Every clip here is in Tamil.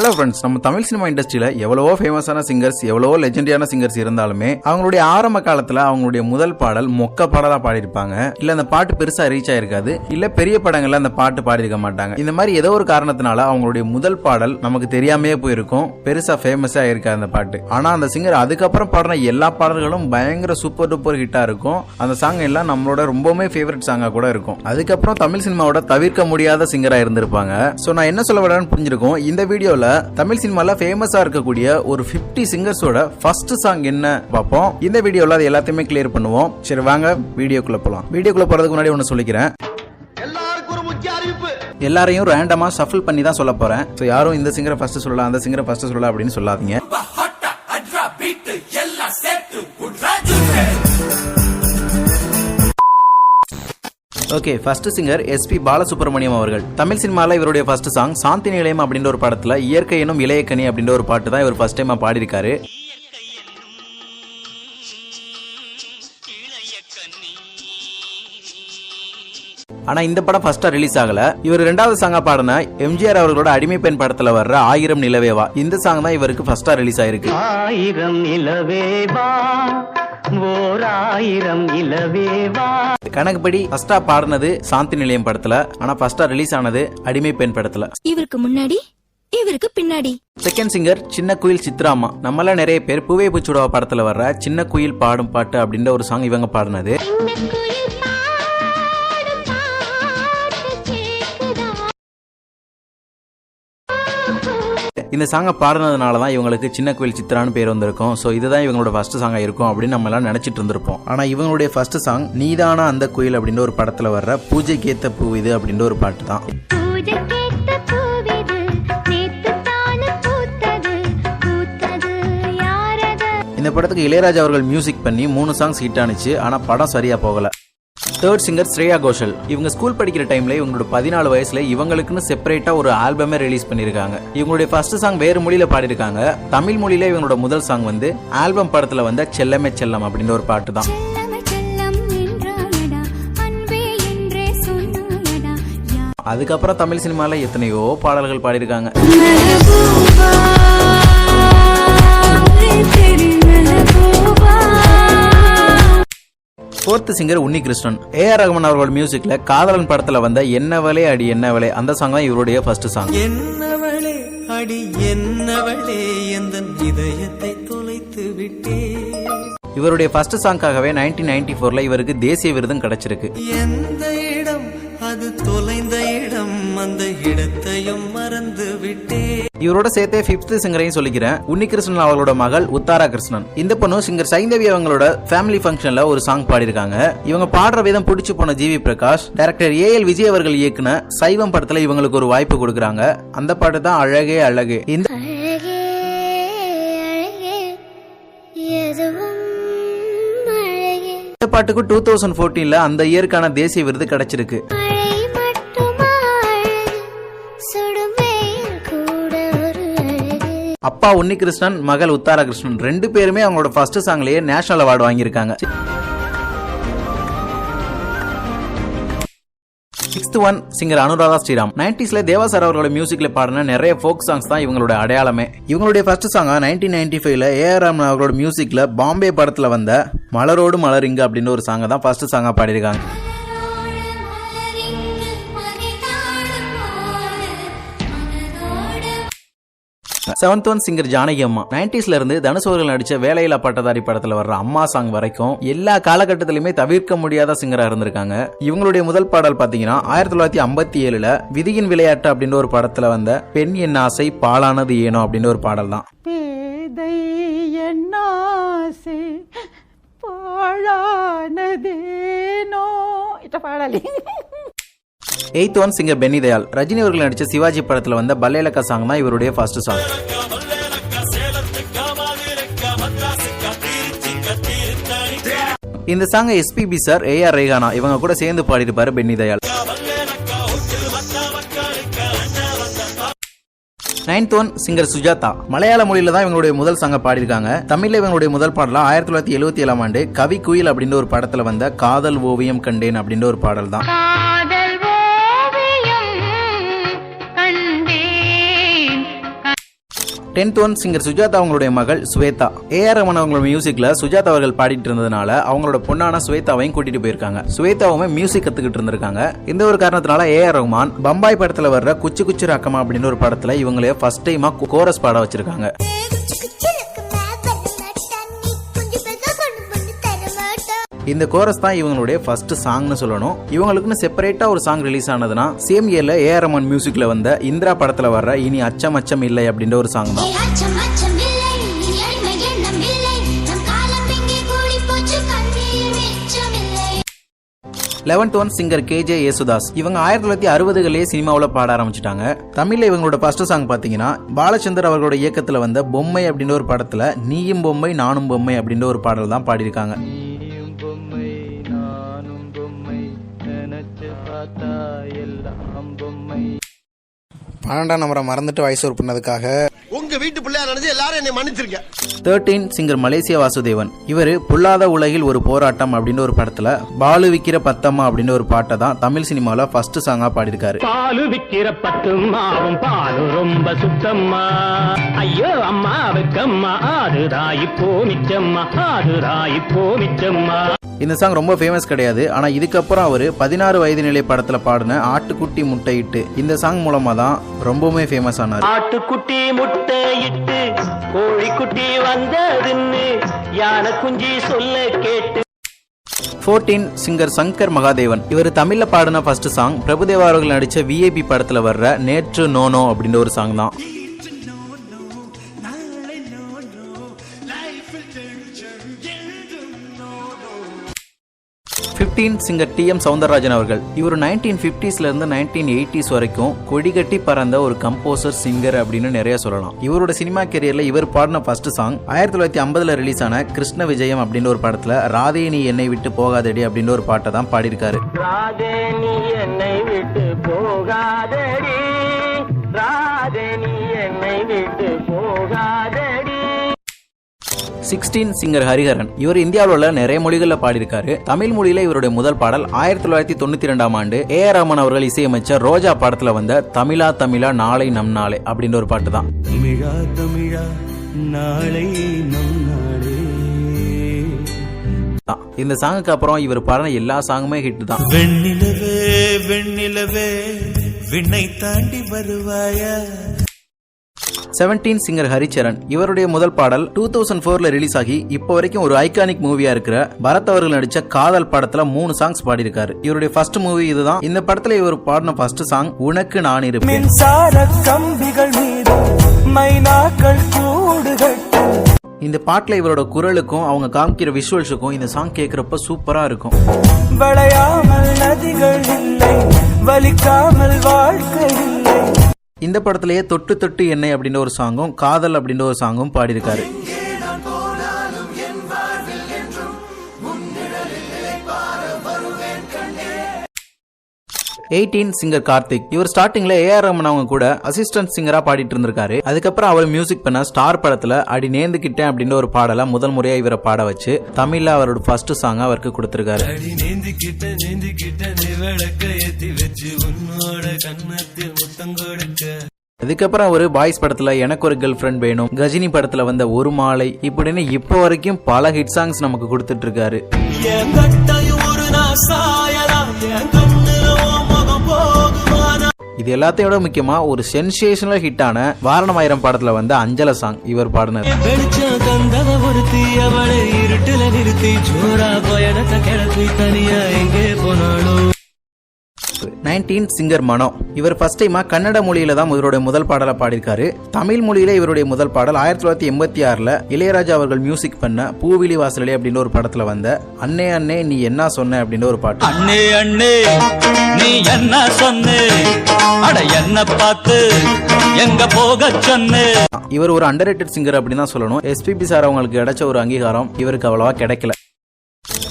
ஹலோ ஃப்ரெண்ட்ஸ் நம்ம தமிழ் சினிமா இண்டஸ்ட்ரியில் எவ்வளவோ ஃபேமஸான சிங்கர்ஸ் எவ்வளவோ லெஜெண்டியான சிங்கர்ஸ் இருந்தாலுமே அவங்களுடைய ஆரம்ப காலத்தில் அவங்களுடைய முதல் பாடல் மொக்க பாடலாக பாடியிருப்பாங்க. இல்லை அந்த பாட்டு பெருசாக ரீச் ஆயிருக்காது. இல்லை பெரிய படங்களில் அந்த பாட்டு பாடியிருக்க மாட்டாங்க. இந்த மாதிரி ஏதோ ஒரு காரணத்தினால அவங்களுடைய முதல் பாடல் நமக்கு தெரியாமையே போயிருக்கும். பெருசாக ஃபேமஸாக இருக்காது அந்த பாட்டு. ஆனால் அந்த சிங்கர் அதுக்கப்புறம் பாடின எல்லா பாடல்களும் பயங்கர சூப்பர் டூப்பர் ஹிட்டாக இருக்கும். அந்த சாங் எல்லாம் நம்மளோட ரொம்பவுமே ஃபேவரட் சாங்காக கூட இருக்கும். அதுக்கப்புறம் தமிழ் சினிமாவோட தவிர்க்க முடியாத சிங்கராக இருந்திருப்பாங்க. ஸோ நான் என்ன சொல்ல வரேன்னு புரிஞ்சிருக்கும். இந்த வீடியோவில் தமிழ் சினிமால ஃபேமஸா இருக்கக்கூடிய ஒரு 50 சிங்கர்ஸோட ஃபர்ஸ்ட் சாங் என்ன பார்ப்போம். இந்த வீடியோல அது எல்லாத்தையுமே கிளியர் பண்ணுவோம். சரி வாங்க வீடியோக்குள்ள போலாம். வீடியோக்குள்ள போறதுக்கு முன்னாடி ஒன்னு சொல்லிக்கிறேன். எல்லாருக்கும் ஒரு முக்கிய அறிவிப்பு. எல்லாரையும் ரேண்டமா ஷஃபிள் பண்ணி தான் சொல்ல போறேன். சோ யாரும் இந்த சிங்கரை ஃபர்ஸ்ட் சொல்லலாம் அந்த சிங்கரை ஃபர்ஸ்ட் சொல்லலாம் அப்படின்னு சொல்லாதீங்க. Okay first singer S P Balasubrahmanyam அவர்கள். தமிழ் சினிமாவில் இவருடைய ஃபர்ஸ்ட் சாங் சாந்தி நிலையம் அப்படின்ற ஒரு படத்தில் இயற்கை எனும் இளையக்கனி அப்படின்ற ஒரு பாட்டு தான் இவர் ஃபர்ஸ்ட் டைமா பாடியிருக்காரு. ஆனா இந்த படம் ஃபர்ஸ்டா ரிலீஸ் ஆகல. இவர் ரெண்டாவது சாங்கா பாடின எம்ஜிஆர் அவர்களோட அடிமை பெண் படத்துல வர்ற ஆயிரம் நிலவேவா இந்த சாங் தான் இவருக்கு ஃபர்ஸ்டா ரிலீஸ் ஆயிருக்கு. ஆயிரம் நிலவேவா ஓர் ஆயிரம் நிலவேவா கணக்குப்படி ஃபர்ஸ்டா பாடினது சாந்தி நிலையம் படத்துல. ஆனா ஃபர்ஸ்டா ரிலீஸ் ஆனது அடிமை பெண் படத்துல. இவருக்கு முன்னாடி இவருக்கு பின்னாடி. செகண்ட் சிங்கர் சின்ன குயில் சித்ராமா. நம்மள நிறைய பேர் பூவே பூச்சுடவா படத்துல வர்ற சின்ன குயில் பாடும் பாட்டு அப்படின்ற ஒரு சாங் இவங்க பாடினது. இந்த சாங்கை பாடுனதுனால தான் இவங்களுக்கு சின்ன குயில் சித்ரான்னு பேர் வந்திருக்கும். ஸோ இதுதான் இவங்களோட ஃபர்ஸ்ட் சாங்கா இருக்கும் அப்படின்னு நம்ம எல்லாம் நினைச்சிட்டு இருந்திருப்போம். ஆனா இவங்களுடைய ஃபர்ஸ்ட் சாங் நீதானா அந்த குயில் அப்படின்ற ஒரு படத்துல வர்ற பூஜைக்கேத்த பூ இது அப்படின்ற ஒரு பாட்டு தான். இந்த படத்துக்கு இளையராஜா அவர்கள் மியூசிக் பண்ணி மூணு சாங்ஸ் ஹிட் ஆனிச்சு. ஆனா படம் சரியா போகல. தேர்ட் சிங்கர் ஸ்ரேயா கோஷல் இவங்க ஸ்கூல் படிக்கிற டைம்ல இவங்களோட பதினாலு வயசுல இவங்களுக்குன்னு செப்பரேட்டா ஒரு ஆல்பமே ரிலீஸ் பண்ணிருக்காங்க இவங்களுடைய ஃபர்ஸ்ட் சாங் வேறு மொழியில பாடிருக்காங்க தமிழ் மொழியில இவங்களோட முதல் சாங் வந்து ஆல்பம் படத்துல வந்த செல்லமே செல்லம் அப்படின்ற ஒரு பாட்டு தான். அதுக்கப்புறம் தமிழ் சினிமால எத்தனையோ பாடல்கள் பாடியிருக்காங்க. Fourth singer Unni Krishnan. A R Rahman அவர்களோட மியூசிக்ல காதலன் படத்துல வந்த என்னவளே அடி என்னவளே அந்த சாங் தான் இவருடைய ஃபர்ஸ்ட் சாங் என்னவளே அடி என்னவளே எந்த இதயத்தை தொலைத்து விட்டே இவருடைய ஃபர்ஸ்ட் சாங்காகவே நைன்டீன் நைன்டி ஃபோர்ல இவருக்கு தேசிய விருதும் கிடைச்சிருக்கு. எந்த இடம் அது தொலைந்த இடம் அந்த இடத்தையும் மறந்து விட்டே இவரோட சேர்த்தே ஃபிஃப்த் சிங்கரையும் சொல்லிக்கிறேன். உன்னிகிருஷ்ணன் அவர்களோட மகள் உத்தாரா கிருஷ்ணன் இந்த பொண்ணு சிங்கர் சைந்தவி அவங்களோட ஃபேமிலி ஃபங்க்ஷன்ல ஒரு சாங் பாடியிருக்காங்க. இவங்க பாடுற விதம் பிடிச்சு போன G V Prakash director A L Vijay அவர்கள் இயக்குன சைவம் படத்துல இவங்களுக்கு ஒரு வாய்ப்பு கொடுக்குறாங்க. அந்த பாட்டு தான் அழகே அழகு. இந்த அழகே அழகே எதுவும் அழகே இந்த பாட்டுக்கு டூ தௌசண்ட் ஃபோர்டீன்ல அந்த இயருக்கான தேசிய விருது கிடைச்சிருக்கு. அப்பா உன்னிகிருஷ்ணன் மகள் உத்தாரா கிருஷ்ணன் ரெண்டு பேருமே அவங்களோட ஃபர்ஸ்ட் சாங்லயே நேஷனல் அவார்டு வாங்கியிருக்காங்க. Sixth one singer Anuradha Sriram நைன்டிஸ்ல தேவாசார் அவர்களோட மியூசிக்ல பாடின நிறைய ஃபோக் சாங்ஸ் தான் இவங்களோட அடையாளமே. இவங்களுடைய ஃபர்ஸ்ட் சாங்கா நைன்டீன் நைன்டி ஃபைவ்ல ஏஆர் ரமன் அவர்களோட மியூசிக்ல பாம்பே படத்துல வந்த மலரோடு மலரிங்க அப்படின்னு ஒரு சாங்கை தான் ஃபர்ஸ்ட் சாங்கா பாடியிருக்காங்க. செவன்த் ஒன் சிங்கர் ஜானகி அம்மா. நைன்டிஸ்ல இருந்து தனுஷ் அவர்கள் நடிச்ச வேலையில்லா பட்டதாரி படத்துல வர்ற அம்மா சாங் வரைக்கும் எல்லா காலகட்டத்திலுமே தவிர்க்க முடியாத சிங்கரா இருந்திருக்காங்க. இவங்களுடைய முதல் பாடல் பாத்தீங்கன்னா ஆயிரத்தி தொள்ளாயிரத்தி ஐம்பத்தி ஏழுல விதியின் விளையாட்டு அப்படின்ற ஒரு படத்துல வந்த பெண் என் ஆசை பாலானது ஏனோ அப்படின்ற ஒரு பாடல் தான் பாழானதேனோ இட்ட பாடலி. Eighth one singer Benny Dayal Rajini அவர்கள் நடிச்ச சிவாஜி படத்துல வந்த பல்லேலக்கா சாங் தான் இவருடைய ஃபர்ஸ்ட் சாங் இந்த சாங்கை S P B sir A R Rehana இவங்க கூட சேர்ந்து பாடியிருப்பாரு Benny Dayal ninth one singer Sujatha மலையாள மொழியில தான் இவங்களுடைய முதல் சாங்க பாடியிருக்காங்க. தமிழ்ல இவங்களுடைய முதல் பாடலாம் ஆயிரத்தி தொள்ளாயிரத்தி எழுபத்தி ஏழாம் ஆண்டு கவி குயில் அப்படின்ற ஒரு படத்துல வந்த காதல் ஓவியம் கண்டேன் அப்படின்ற ஒரு பாடல் தான் டென்த் ஒன் சிங்கர் சுஜாதா அவங்களுடைய மகள் ஸ்வேதா. ஏஆர் ரமன் அவங்களோட மியூசிக்ல சுஜாதா அவர்கள் பாடிட்டு இருந்ததுனால அவங்களோட பொண்ணான ஸ்வேதாவையும் கூட்டிட்டு போயிருக்காங்க. ஸ்வேதாவுமே மியூசிக் கத்துக்கிட்டு இருந்திருக்காங்க. இந்த ஒரு காரணத்தினால ஏஆர் ரஹ்மான் பம்பாய் படத்துல வர்ற குச்சி குச்சி ரக்கமா அப்படின்னு ஒரு படத்துல இவங்களே ஃபர்ஸ்ட் டைமா கோரஸ் பாட வச்சிருக்காங்க. இந்த கோரஸ் தான் இவங்களுடைய ஃபர்ஸ்ட் சாங்னு சொல்லணும். இவங்களுக்குன்னு செப்பரேட்டா ஒரு சாங் ரிலீஸ் ஆனதுன்னா சேம் இயர்ல ஏஆர் ரஹ்மான் மியூசிக்ல வந்த இந்திரா படத்துல வர்ற இனி அச்சம் அச்சம் இல்லை அப்படின்ற ஒரு சாங் தான். Eleventh one singer K J Yesudas இவங்க ஆயிரத்தி தொள்ளாயிரத்தி அறுபதுகளே சினிமாவில் பாட ஆரம்பிச்சிட்டாங்க. தமிழ்ல இவங்களோட ஃபர்ஸ்ட் சாங் பார்த்தீங்கன்னா பாலச்சந்தர் அவர்களோட இயக்கத்தில் வந்த பொம்மை அப்படின்ற ஒரு படத்துல நீயும் பொம்மை நானும் பொம்மை அப்படின்ற ஒரு பாடல் தான் பாடியிருக்காங்க. பன்னெண்டாம் நம்பரை மறந்துட்டு வயசு ஒரு பண்ணதுக்காக. உங்க வீட்டு பிள்ளையா நினைச்சு எல்லாரும் என்னை மன்னிச்சிருங்க. தேர்ட்டீன் சிங்கர் மலேசியா வாசுதேவன் இவர் புல்லாத உலகில் ஒரு போராட்டம் அப்படின்னு ஒரு படத்துல பாலு விக்கிற பத்தம்மா அப்படின்னு ஒரு பாட்டை தான் தமிழ் சினிமாவில் ஃபர்ஸ்ட் சாங்கா பாடியிருக்காரு. பாலு விக்கிற பத்து மாவும் பாலு ரொம்ப சுத்தம்மா. ஐயோ அம்மா வெக்கம்மா அதுதான் இப்போ மிச்சம்மா அதுதான் இப்போ மிச்சம்மா. இந்த சாங் ரொம்ப ஃபேமஸ் கிடையாது. ஆனா இதுக்கப்புறம் அவர் பதினாறு வயது நிலை படத்துல பாடின ஆட்டுக்குட்டி முட்டையிட்டு இந்த சாங் மூலமா தான் ரொம்பவுமே ஃபேமஸ் ஆனார். ஆட்டுக்குட்டி முட்டை இட்டு கோழிக்குட்டி வந்ததுன்னு யானை குஞ்சி சொல்ல கேட்டு. ஃபோர்டீன் சிங்கர் சங்கர் மகாதேவன் இவர் தமிழ்ல பாடின ஃபர்ஸ்ட் சாங் பிரபுதேவா அவர்கள் நடிச்ச விஐபி படத்துல வர்ற நேற்று நோனோ அப்படின்ற ஒரு சாங் தான். Fifteen singer T M Soundararajan அவர்கள். இவர் நைன்டீன் பிப்டிஸ்ல இருந்து நைன்டீன் எயிட்டிஸ் வரைக்கும் கொடிகட்டி பறந்த ஒரு கம்போசர் சிங்கர் அப்படின்னு நிறைய சொல்லலாம். இவரோட சினிமா கெரியர்ல இவர் பாடின ஃபர்ஸ்ட் சாங் ஆயிரத்தி தொள்ளாயிரத்தி ஐம்பதுல ரிலீஸ் ஆன கிருஷ்ண விஜயம் அப்படின்னு ஒரு படத்துல ராதே நீ என்னை விட்டு போகாதடி அப்படின்னு ஒரு பாட்டை தான் பாடியிருக்காரு. ராதே நீ என்னை விட்டு போகாதடி. ராதே நீ என்னை விட்டு போகாதடி. சிக்ஸ்டீன் சிங்கர் ஹரிஹரன் இவர் இந்தியாவில் உள்ள நிறைய மொழிகளில் பாடியிருக்காரு. தமிழ் மொழியில இவருடைய முதல் பாடல் ஆயிரத்தி தொள்ளாயிரத்தி தொண்ணூத்தி ரெண்டாம் ஆண்டு ஏ ஆர் ரஹ்மான் அவர்கள் இசையமைச்ச ரோஜா படத்துல வந்த தமிழா தமிழா நாளை நம் நாளே அப்படின்ற ஒரு பாட்டு தான். தமிழா தமிழா நாளை நம் நாளே. இந்த சாங்குக்கு அப்புறம் இவர் பாடின எல்லா சாங்குமே ஹிட் தான். வெண்ணிலவே வெண்ணிலவே விண்ணை தாண்டி வருவாயா? Seventeen singer Haricharan. இவருடைய முதல் பாடல் டூ தௌசண்ட் ஃபோர்ல ரிலீஸ் ஆகி இப்போ வரைக்கும் ஒரு ஐகானிக் மூவியா இருக்கிற பரத் அவர்கள் நடிச்ச காதல் படத்துல மூணு சாங்ஸ் பாடியிருக்காரு. இவருடைய ஃபர்ஸ்ட் மூவி இதுதான். இந்த படத்துல இவர் பாடின ஃபர்ஸ்ட் சாங் உனக்கு நான் இருப்பேன். கம்பிகள் மீது மைனாக்கள் கூடு இந்த பாட்டுல இவரோட குரலுக்கும் அவங்க காமிக்கிற விஷுவல்ஸுக்கும் இந்த சாங் கேட்கறப்ப சூப்பரா இருக்கும். வளையாமல் நதிகள் இல்லை வலிக்காமல் வாழ்க்கை இந்த படத்திலேயே தொட்டு தொட்டு என்னை அப்படின்ற ஒரு சாங்கும் காதல் அப்படின்ற ஒரு சாங்கும் பாடியிருக்காரு. எயிட்டீன் சிங்கர் கார்த்திக் இவர் ஸ்டார்டிங்ல ஏஆர் ரமன் அவங்க கூட அசிஸ்டன்ட் சிங்கரா பாடிட்டு இருந்திருக்காரு. அதுக்கப்புறம் அவர் மியூசிக் பண்ண ஸ்டார் படத்துல அடி நேர்ந்துக்கிட்டேன் அப்படின்ற ஒரு பாடலை முதல் முறையா இவரை பாட வச்சு தமிழ்ல அவரோட ஃபர்ஸ்ட் சாங் அவருக்கு கொடுத்திருக்காரு. அதுக்கப்புறம் ஒரு பாய்ஸ் படத்துல எனக்கு ஒரு கேர்ள் ஃப்ரெண்ட் வேணும் கஜினி படத்துல வந்த ஒரு மாலை இப்படின்னு இப்போ வரைக்கும் பல ஹிட் சாங்ஸ் நமக்கு கொடுத்துட்டு இருக்காரு. இது எல்லாத்தையும் விட முக்கியமா ஒரு சென்சேஷனல் ஹிட்டான வாரணமாயிரம் படத்துல வந்த அஞ்சல சாங் இவர் பாடினார். வெளிச்சம் தந்தவ ஒருத்தி அவளை இருட்டுல நிறுத்தி ஜோரா பயணத்தை கிளப்பி தனியா எங்கே போனாலும் நைன்டீன் சிங்கர் மனோ. இவர் ஃபர்ஸ்ட் டைமா கன்னட மொழியில தான் இவருடைய முதல் பாடலை பாடியிருக்காரு. தமிழ் மொழியில இவருடைய முதல் பாடல் ஆயிரத்தி தொள்ளாயிரத்தி எண்பத்தி ஆறுல இளையராஜா அவர்கள் மியூசிக் பண்ண பூவிலி வாசலே அப்படின்னு ஒரு படத்துல வந்த அண்ணே அண்ணே நீ என்ன சொன்ன அப்படின்னு ஒரு பாட்டு. அண்ணே அண்ணே நீ என்ன சொன்ன? அட என்ன பார்த்து? எங்க போக சொன்ன? இவர் ஒரு அண்டர் சிங்கர் அப்படின்னு தான் சொல்லணும். எஸ்பிபி சார் அவங்களுக்கு கிடைச்ச ஒரு அங்கீகாரம் இவருக்கு அவ்வளவா கிடைக்கல.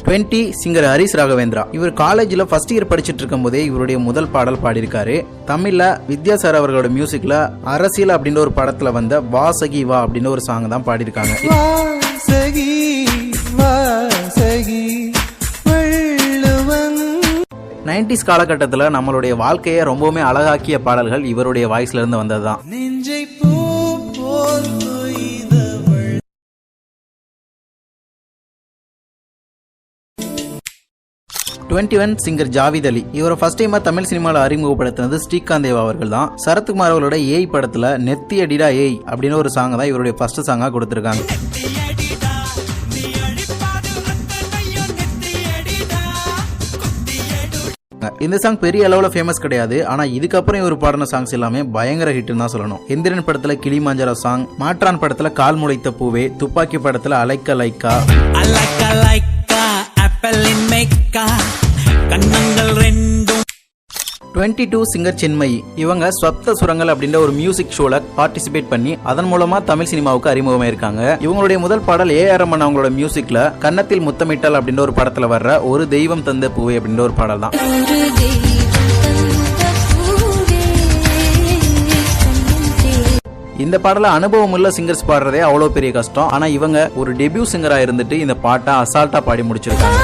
20 சிங்கர் ஹரிஸ் ராகவேந்திரா. இவர் காலேஜ்ல ஃபர்ஸ்ட் இயர் படிச்சிட்டு இருக்கும் போதே இவருடைய முதல் பாடல் பாடியிருக்காரு. தமிழ்ல வித்யா சார் அவர்களோட மியூசிக்ல அரசியல் அப்படின்ற ஒரு படத்துல வந்த வாசகி வா அப்படின்னு ஒரு சாங் தான் பாடியிருக்காங்க. நைன்டிஸ் காலகட்டத்தில் நம்மளுடைய வாழ்க்கையை ரொம்பவுமே அழகாக்கிய பாடல்கள் இவருடைய வாய்ஸ்ல இருந்து வந்ததுதான். Twenty one singer Javed Ali. இவரை ஃபர்ஸ்ட் டைமா தமிழ் சினிமாவில் அறிமுகப்படுத்தினது ஸ்ரீகாந்த் தேவா அவர்கள் தான் சரத்குமார் அவர்களோட ஏய் படத்துல நெத்தி அடிடா ஏய் அப்படின்னு ஒரு சாங் தான் இவருடைய ஃபர்ஸ்ட் சாங்கா கொடுத்திருக்காங்க. இந்த சாங் பெரிய அளவுல ஃபேமஸ் கிடையாது. ஆனா இதுக்கப்புறம் இவர் பாடின சாங்ஸ் எல்லாமே பயங்கர ஹிட்னு தான் சொல்லணும். எந்திரன் படத்துல கிளிமாஞ்சரா சாங் மாற்றான் படத்துல கால் முளைத்த பூவே துப்பாக்கி படத்துல அலைக்க லைக்கா அலைக்க லைக்கா ஆப்பிளின் மேக்கா கண்ணங்கள் ரெண்டும். 22 டூ சிங்கர் சென்மயி இவங்க ஸ்வப்த சுரங்கள் அப்படின்ற ஒரு மியூசிக் ஷோல பார்ட்டிசிபேட் பண்ணி அதன் மூலமா தமிழ் சினிமாவுக்கு அறிமுகமாயிருக்காங்க இவங்களுடைய முதல் பாடல் ஏ ஆர் ரமன் அவங்களோட மியூசிக்ல கன்னத்தில் முத்தமிட்டால் அப்படின்ற ஒரு படத்துல வர்ற ஒரு தெய்வம் தந்த பூவை அப்படின்ற ஒரு பாடல் தான். இந்த பாடல அனுபவம் உள்ள சிங்கர்ஸ் பாடுறதே அவ்வளவு பெரிய கஷ்டம். ஆனா இவங்க ஒரு டெபியூ சிங்கரா இருந்துட்டு இந்த பாட்டை அசால்ட்டா பாடி முடிச்சிருக்காங்க.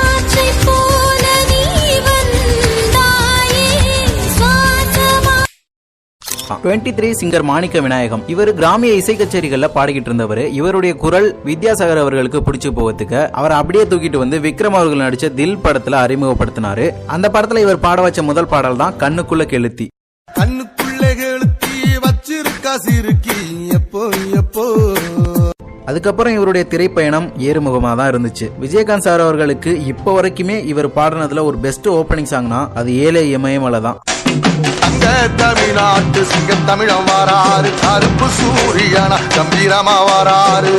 Twenty three singer Manikka Vinayagam. இவர் கிராமிய இசை கச்சேரிகள்ல பாடிக்கிட்டு இருந்தவர். இவருடைய குரல் வித்யாசாகர் அவர்களுக்கு பிடிச்சு போவதுக்கு அவர் அப்படியே தூக்கிட்டு வந்து விக்ரம் அவர்கள் நடிச்ச தில் படத்துல அறிமுகப்படுத்தினாரு. அந்த படத்துல இவர் பாட வச்ச முதல் பாடல் தான் கண்ணுக்குள்ள கெளுத்தி. கண்ணுக்குள்ளே கெளுத்தி வச்சிருக்கா சிறுக்கி எப்போ எப்போ. அதுக்கப்புறம் இவருடைய திரைப்பயணம் ஏறுமுகமா தான் இருந்துச்சு. விஜயகாந்த் சார் அவர்களுக்கு இப்போ வரைக்குமே இவர் பாடினதுல ஒரு பெஸ்ட் ஓப்பனிங் சாங்னா அது ஏழை இமயமலை தான். அங்க தமிழ்நாட்டு சிங்கம் தமிழம் வாராரு. கருப்பு சூரியனா கம்பீரமா வாராரு.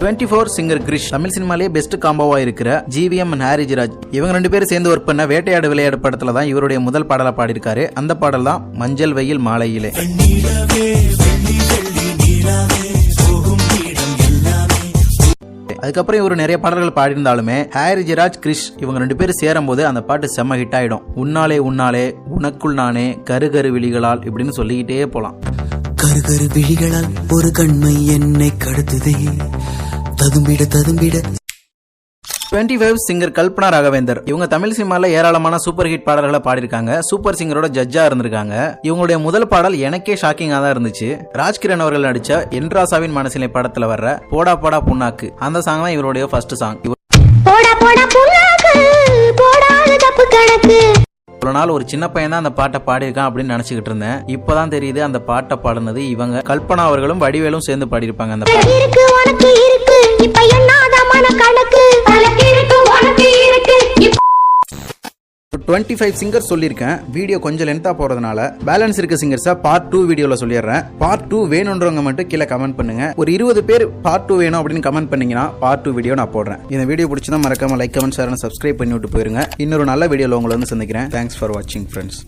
Twenty four singer Krish Tamil சினிமாலே best காம்போவா இருக்கிற ஜிவிஎம் ஹாரிஜ் ராஜ் இவங்க ரெண்டு பேரும் சேர்ந்து ஒர்க் பண்ண வேட்டையாடு விளையாடு படத்துல தான் இவருடைய முதல் பாடலை பாடியிருக்காரு. அந்த பாடல் தான் மஞ்சள் வெயில் மாலையிலே. அதுக்கப்புறம் இவர் நிறைய பாடல்கள் பாடியிருந்தாலுமே ஹாரி ஜெராஜ் கிரிஷ் இவங்க ரெண்டு பேரும் சேரும்போது அந்த பாட்டு செம்ம ஹிட் ஆயிடும். உன்னாலே உன்னாலே உனக்குள் நானே கரு கரு விழிகளால் இப்படின்னு சொல்லிக்கிட்டே போலாம். கரு விழிகளால் ஒரு கண்மை என்னை கடத்துதே. ததும்பிட ததும்பிட twenty five singer Kalpana Raghavendar. இவங்க தமிழ் சினிமாவில் ஏராளமான சூப்பர் ஹிட் பாடல்களை பாடியிருக்காங்க. சூப்பர் சிங்கரோட ஜட்ஜா இருந்திருக்காங்க. இவங்களுடைய முதல் பாடல் எனக்கே ஷாக்கிங்காக தான் இருந்துச்சு. ராஜ்கிரண் அவர்கள் நடிச்ச என்ராசாவின் மனசிலை படத்தில் வர்ற போடா போடா புண்ணாக்கு. அந்த சாங் தான் இவருடைய ஃபர்ஸ்ட் சாங் போடா போடா புண்ணாக்கு போடாத தப்பு கணக்கு. ஒரு நாள் ஒரு சின்ன பையன் தான் அந்த பாட்டை பாடியிருக்கான் அப்படின்னு நினைச்சுக்கிட்டு இருந்தேன். இப்பதான் தெரியுது அந்த பாட்டை பாடினது இவங்க. கல்பனா அவர்களும் வடிவேலும் சேர்ந்து பாடியிருப்பாங்க அந்த பாட்டு. டுவெண்ட்டி ஃபைவ் சிங்கர் சொல்லியிருக்கேன். வீடியோ கொஞ்சம் லென்த்தாக போகிறதுனால பேலன்ஸ் இருக்க சிங்கர்ஸை பார்ட் டூ வீடியோவில் சொல்லிடுறேன். பார்ட் டூ வேணுன்றவங்க மட்டும் கீழே கமெண்ட் பண்ணுங்க. ஒரு இருபது பேர் பார்ட் டூ வேணும் அப்படின்னு கமெண்ட் பண்ணீங்கன்னா பார்ட் டூ வீடியோ நான் போடுறேன். இந்த வீடியோ பிடிச்சதான் மறக்காம லைக் கமெண்ட் ஷேர் சப்ஸ்கிரைப் பண்ணி விட்டு போயிருங்க. இன்னொரு நல்ல வீடியோவில் உங்களை வந்து சந்திக்கிறேன். தேங்க்ஸ் ஃபார் வாட்சிங் ஃப்ரெண்ட்ஸ்